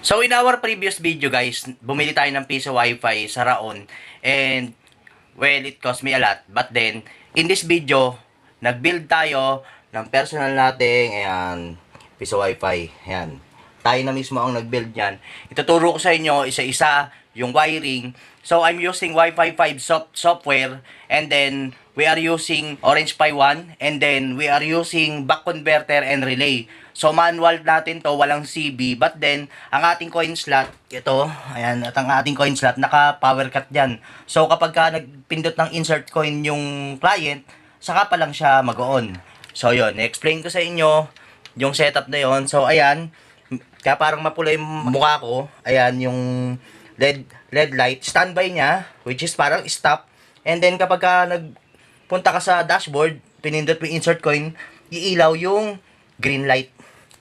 So in our previous video guys, bumili tayo ng piso wifi sa Raon and well it cost me a lot. But then in this video, nag-build tayo ng personal nating ayan, piso wifi. Ayan. Tayo na mismo ang nag-build niyan. Ituturo ko sa inyo isa-isa yung wiring. So I'm using Wi-Fi 5 soft software and then we are using Orange Pi 1 and then we are using back converter and relay. So manual natin to, walang CB. But then, ang ating coin slot, ito, ayan, at ang ating coin slot, naka power cut dyan. So kapag ka nagpindot ng insert coin yung client, saka pa lang siya mag-on. So yun, explain ko sa inyo yung setup na yon. So ayan, kaya parang mapula yung mukha ko. Ayan, yung LED, LED light. Standby niya, which is parang stop. And then kapag ka nagpunta ka sa dashboard, pinindot mo insert coin, iilaw yung green light.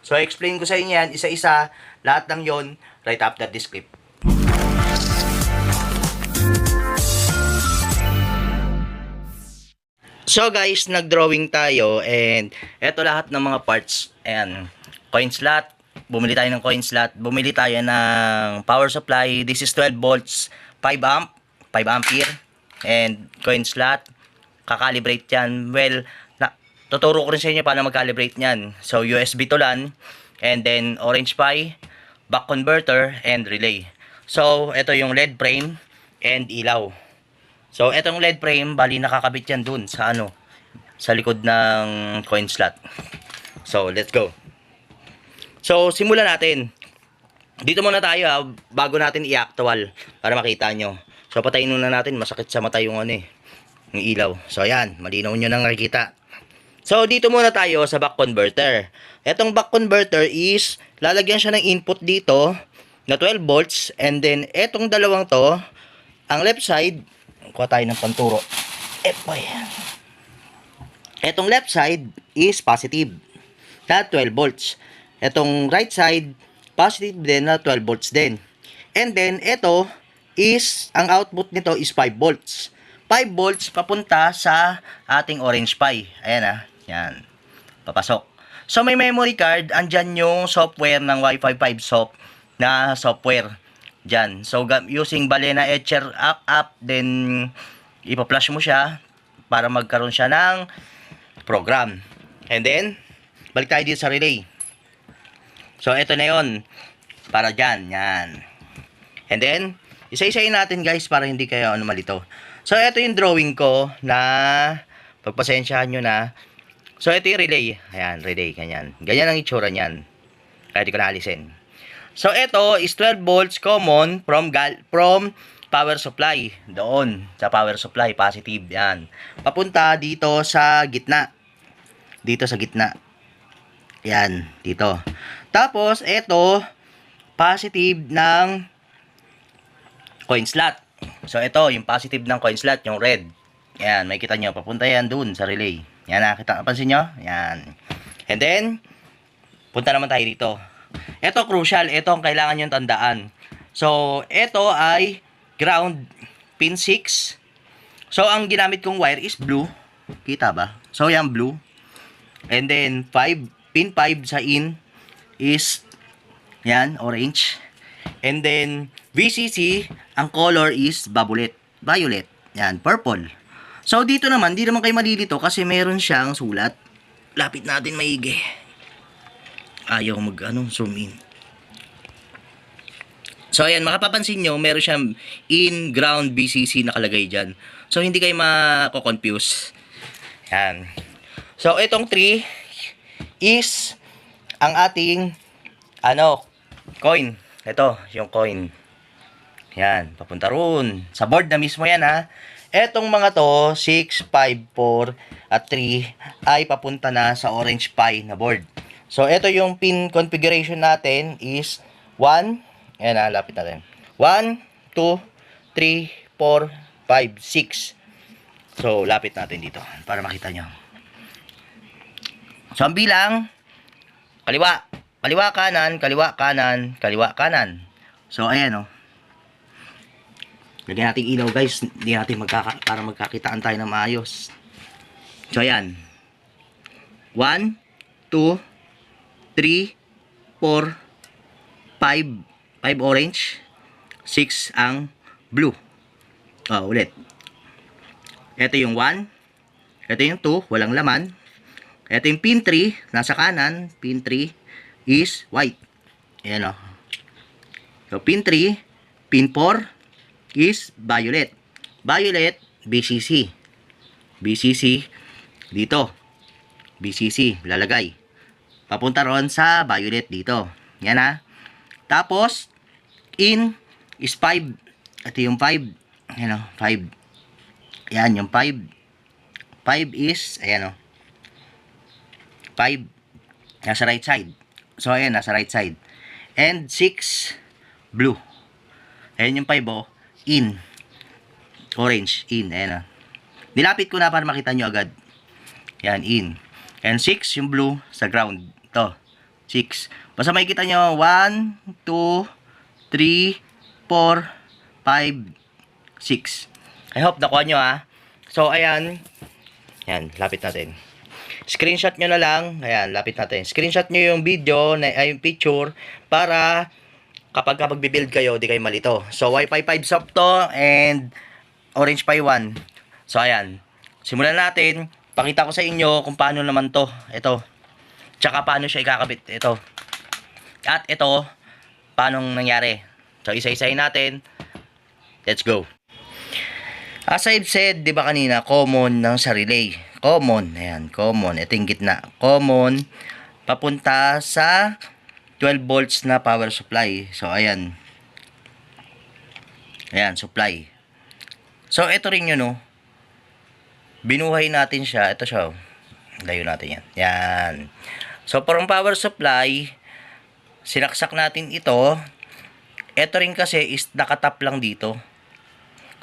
So, explain ko sa inyo yan, isa-isa, lahat ng yon right after this clip. So guys, nag-drawing tayo and eto lahat ng mga parts. Ayan, coin slot, bumili tayo ng coin slot, bumili tayo ng power supply. This is 12 volts, 5 amp, 5 ampere and coin slot. Kakalibrate yan. Well, na, tuturo ko rin sa inyo paano mag-calibrate niyan. So USB to LAN and then orange Pi, back converter and relay. So, ito yung LED frame and ilaw. So, etong LED frame, bali nakakabit yan dun sa ano, sa likod ng coin slot. So, let's go. So, simulan natin. Dito muna tayo ha, bago natin i-actual para makita nyo. So, patayin muna natin, masakit sa mata yung ano eh, yung ilaw. So, ayan, malinaw nyo nang nakikita. So, dito muna tayo sa back converter. Etong back converter is, lalagyan siya ng input dito na 12 volts and then etong dalawang to, ang left side, kuha tayo ng panturo. Eh, boy. Etong left side is positive na 12 volts. Etong right side, positive din na 12 volts din. And then, ito is, ang output nito is 5 volts. 5 volts papunta sa ating orange Pi. Ayan ah, yan. Papasok. So, may memory card, andyan yung software ng Wi-Fi 5 soft na software. Diyan. So, using Balena Etcher app, app then ipa-flash mo siya para magkaroon siya ng program. And then, balik tayo dito sa relay. So, ito na yon Para dyan. Yan. And then, isa-isayin natin guys para hindi kayo ano malito. So, ito yung drawing ko na pagpasensyahan nyo na. So, ito yung relay. Ayan, relay. Ganyan. Ganyan ang itsura niyan. Kaya di ko naalisin. So, ito is 12 volts common from, gal from power supply. Doon, sa power supply, positive. Yan. Papunta dito sa gitna. Dito sa gitna. Yan, dito. Tapos, ito, positive ng coin slot. So, ito, yung positive ng coin slot, yung red. Yan, may kita nyo. Papunta yan dun sa relay. Yan, nakita, pansin nyo? Yan. And then, punta naman tayo dito. Ito, crucial. Ito ang kailangan nyo tandaan. So, ito ay ground pin 6. So, ang ginamit kong wire is blue. Kita ba? So, yan blue. And then, 5, pin 5 sa in is, yan, orange. And then, VCC, ang color is violet. Violet. Yan, purple. So, dito naman, di naman kayo malilito kasi meron siyang sulat. Lapit natin maigi. Ayaw mag, ano, zoom in. So, ayan, makapapansin nyo, meron siyang in-ground BCC nakalagay dyan. So, hindi kayo mako-confuse. Yan. So, itong 3 is ang ating, ano, coin. Ito, yung coin. Yan, papunta roon. Sa board na mismo yan, ha. Etong mga to, 6, 5, 4, at 3, ay papunta na sa orange Pi na board. So, ito yung pin configuration natin is 1, ayan na, lapit natin. 1, 2, 3, 4, 5, 6. So, lapit natin dito para makita nyo. So, ang bilang, kaliwa, kaliwa kanan, kaliwa kanan, kaliwa kanan. So, ayan. Oh. Lagyan natin ilaw guys, hindi natin magkaka para magkakitaan tayo ng maayos. So, ayan. 1, 2, 3, 4, 5, 5 orange, 6 ang blue. Oh, ulit. Ito yung 1. Ito yung 2, walang laman. Ito yung pin 3, nasa kanan. Pin 3 is white. Ayan o. So, pin 3, pin 4 is violet. Violet, BCC. BCC, dito. BCC, lalagay. Papunta ron sa violet dito. Yan ha. Tapos, in is 5. Ito yung 5. Ayan o, 5. Yan, yung 5. 5 is, ayan o. 5. Nasa right side. So, ayan, nasa right side. And 6, blue. Ayan yung 5 o. In. Orange. In. Ayan o. Nilapit ko na para makita nyo agad. Yan, in. And 6, yung blue, sa ground. Ito. 6. Basta makikita nyo, 1, 2, 3, 4, 5, 6. I hope nakuha nyo ha. So, ayan. Yan, lapit natin. Screenshot nyo na lang. Ayan, lapit natin. Screenshot nyo yung video, na, ay, yung picture, para kapag kapag build kayo, di kayo malito. So, Wi-Fi 5 soft to, and Orange Pi 1. So, ayan. Simulan natin. Pakita ko sa inyo kung paano naman to. Ito. Tsaka paano siya ikakabit. Ito. At ito, paano nangyari. So, isa-isahin natin. Let's go. As I've said, di ba kanina, common ng sa relay. Common. Ayan, common. Ito yung gitna. Common. Papunta sa 12 volts na power supply. So, ayan. Ayan, supply. So, ito rin yun, no. Binuhay natin siya. Ito siya, oh. Layo natin yan. Yan. So, parang power supply, sinaksak natin ito. Ito rin kasi is nakatap lang dito.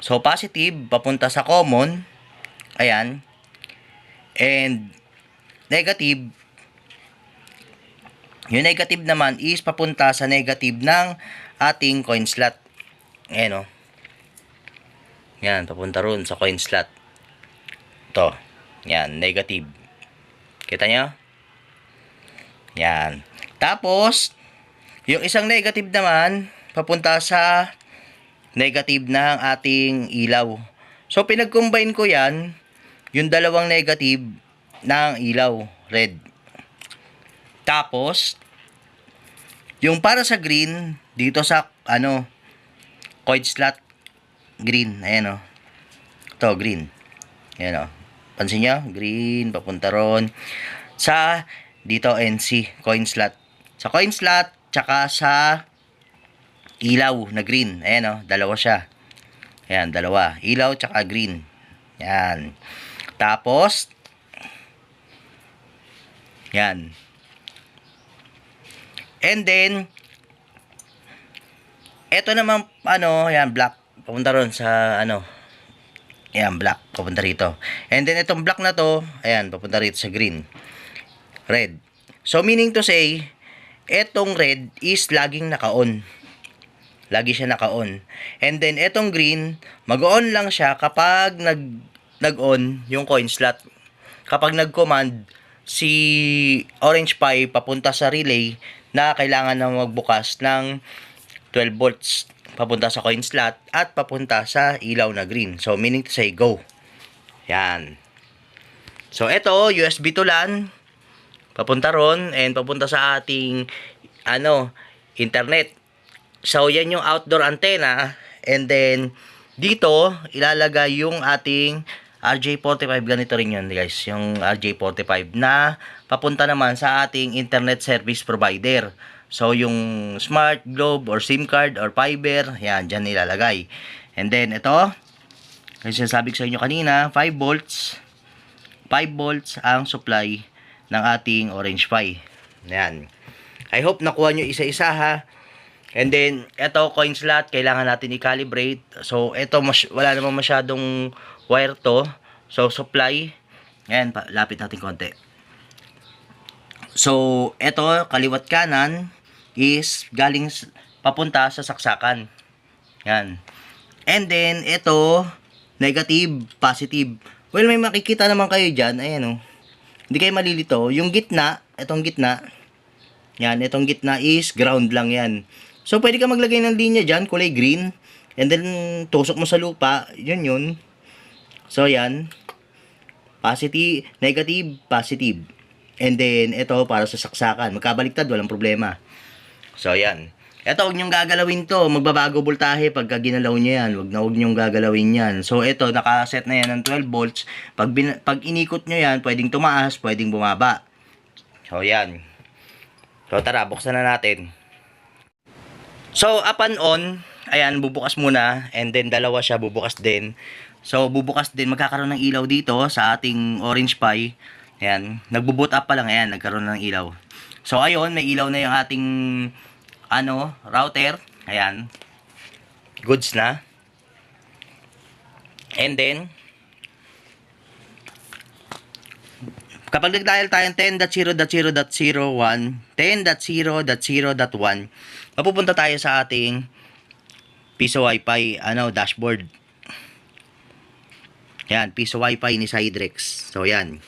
So, positive, papunta sa common. Ayan. And, negative, yung negative naman is papunta sa negative ng ating coin slot. Ayan, o. Yan, papunta ron sa coin slot. Ito. Yan, negative. Kita nyo? Yan. Tapos, yung isang negative naman, papunta sa negative ng ating ilaw. So, pinag-combine ko yan, yung dalawang negative ng ilaw, red. Tapos, yung para sa green, dito sa, ano, coin slot, green. Ayan o. Ito, green. Ayan o. Pansin nyo? Green, papunta ron. Sa, dito, NC, coin slot. Sa coin slot, tsaka sa ilaw na green. Ayan o, dalawa siya. Ayan, dalawa. Ilaw tsaka green. Yan. Tapos, yan. And then, eto naman, ano, yan, black. Papunta ron sa, ano, yan, black. Papunta rito. And then, itong black na to, ayan, papunta rito sa green. Red. So, meaning to say, etong red is laging naka-on. Lagi siya naka-on. And then, etong green, mag-on lang siya kapag nag, nag-on yung coin slot. Kapag nag-command, si Orange Pi papunta sa relay na kailangan na magbukas ng 12 volts papunta sa coin slot at papunta sa ilaw na green. So, meaning to say, go. Yan. So, ito, USB to LAN. Papunta ron and papunta sa ating, ano, internet. So, yan yung outdoor antenna. And then, dito, ilalagay yung ating RJ45. Ganito rin yun, guys. Yung RJ45 na papunta naman sa ating internet service provider. So, yung smart globe or SIM card or fiber, yan, dyan nilalagay. And then, ito, kasi sinasabi ko sa inyo kanina, 5 volts. 5 volts ang supply ng ating Orange Pi. Yan. I hope nakuha nyo isa-isa ha. And then, ito, coin slot, kailangan natin i-calibrate. So, ito, wala namang masyadong wire to. So, supply. Yan, pa, lapit natin konti. So, ito, kaliwat kanan is galing papunta sa saksakan. Yan. And then, ito, negative, positive. Well, may makikita naman kayo dyan. Ayan, oh. Hindi kayo malilito. Yung gitna, itong gitna, yan, itong gitna is ground lang yan. So, pwede ka maglagay ng linya dyan, kulay green. And then, tusok mo sa lupa. Yun yun. So, yan. Positive, negative, positive. And then, ito para sa saksakan. Magkabaliktad, walang problema. So, yan. Ito, huwag niyong gagalawin to. Magbabago voltahe pagka ginalaw niyo yan. Huwag na huwag niyong gagalawin yan. So, ito, nakaset na yan ng 12 volts. Pag, bin- pag inikot niyo yan, pwedeng tumaas, pwedeng bumaba. So, yan. So, tara, buksan na natin. So, up and on, ayan, bubukas muna. And then, dalawa siya, bubukas din. So, bubukas din, magkakaroon ng ilaw dito sa ating orange pie. Ayan, nagbo-boot up pa lang, ayan, nagkaroon ng ilaw. So, ayun, may ilaw na yung ating, ano, router. Ayan. Goods na. And then, kapag nag-dial tayo ng 10.0.0.01, 10.0.0.1, mapupunta tayo sa ating piso wifi, ano, dashboard. Yan, piso wifi ni Cydrex. So, yan.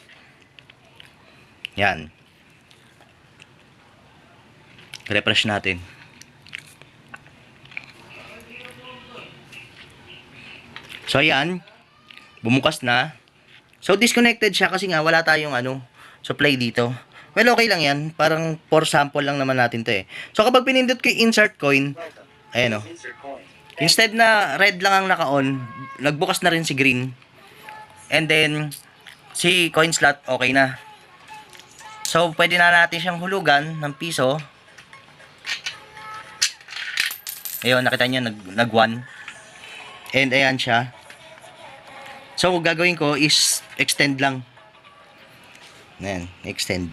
Yan. Refresh natin. So, yan. Bumukas na. So, disconnected siya kasi nga wala tayong ano, supply dito. Well, okay lang yan. Parang for sample lang naman natin to eh. So, kapag pinindot ko yung insert coin, ayan o. Instead na red lang ang naka-on, nagbukas na rin si green. And then, si coin slot, okay na. So, pwede na natin siyang hulugan ng piso. Ayun, nakita niyo, nag, nag one. And ayan siya. So, gagawin ko is extend lang. Ayan, extend.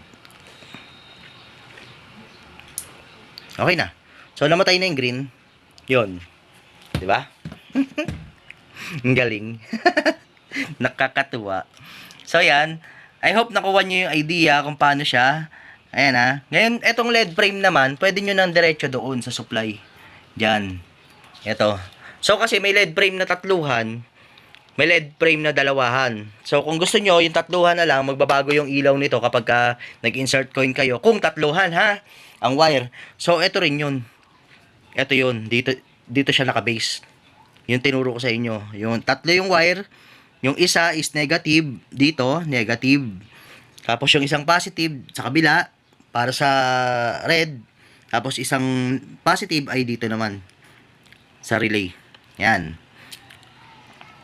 Okay na. So, namatay na yung green. Yun. Di ba? Ang galing. Nakakatuwa. So, yan. I hope nakuha nyo yung idea kung paano siya. Ayan ha. Ngayon, etong LED frame naman, pwede nyo nang diretso doon sa supply. Diyan. Ito. So, kasi may LED frame na tatluhan, may LED frame na dalawahan. So, kung gusto nyo, yung tatluhan na lang, magbabago yung ilaw nito kapag ka nag-insert coin kayo. Kung tatluhan, ha? Ang wire. So, ito rin yun. Ito yun. Dito, dito siya nakabase. Yung tinuro ko sa inyo. Yung tatlo yung wire. Yung isa is negative. Dito, negative. Tapos yung isang positive sa kabila. Para sa red. Tapos isang positive ay dito naman. Sa relay. Yan.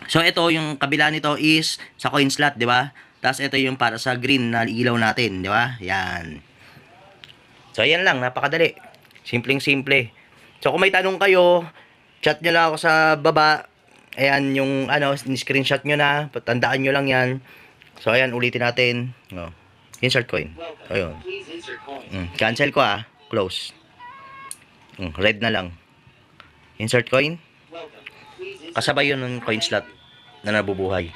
So ito yung kabila nito is sa coin slot, 'di ba? Tapos ito yung para sa green na ilaw natin, 'di ba? Yan. So ayan lang, napakadali. Simpleng simple. So kung may tanong kayo, chat nyo lang ako sa baba. Ayan yung ano, screenshot nyo na. Tandaan nyo lang yan. So ayan, ulitin natin. Oh. Insert coin. So yun. Mm, cancel ko ah. Close. Mm, red na lang. Insert coin. Kasabay yun ng coin slot na nabubuhay.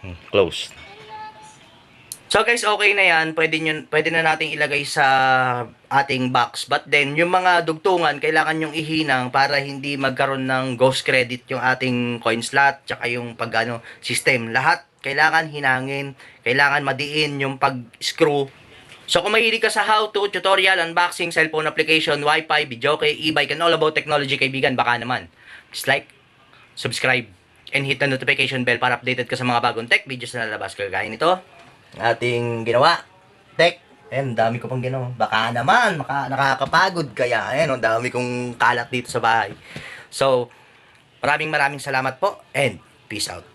Hmm, close. So guys, okay na yan. Pwede, nyo, pwede na nating ilagay sa ating box. But then, yung mga dugtungan, kailangan yung ihinang para hindi magkaroon ng ghost credit yung ating coin slot, tsaka yung pag ano, system. Lahat kailangan hinangin, kailangan madiin yung pag-screw. So kung mahilig ka sa how-to, tutorial, unboxing, cellphone application, wifi, video kay e-bike, and all about technology, kaibigan, baka naman. Just like, subscribe, and hit the notification bell para updated ka sa mga bagong tech videos na lalabas ko. Gaya nito, ating ginawa, tech, Ayan, dami ko pang ginawa. Baka naman, maka, nakakapagod kaya. Ayan, ang dami kong kalat dito sa bahay. So, maraming maraming salamat po, and peace out.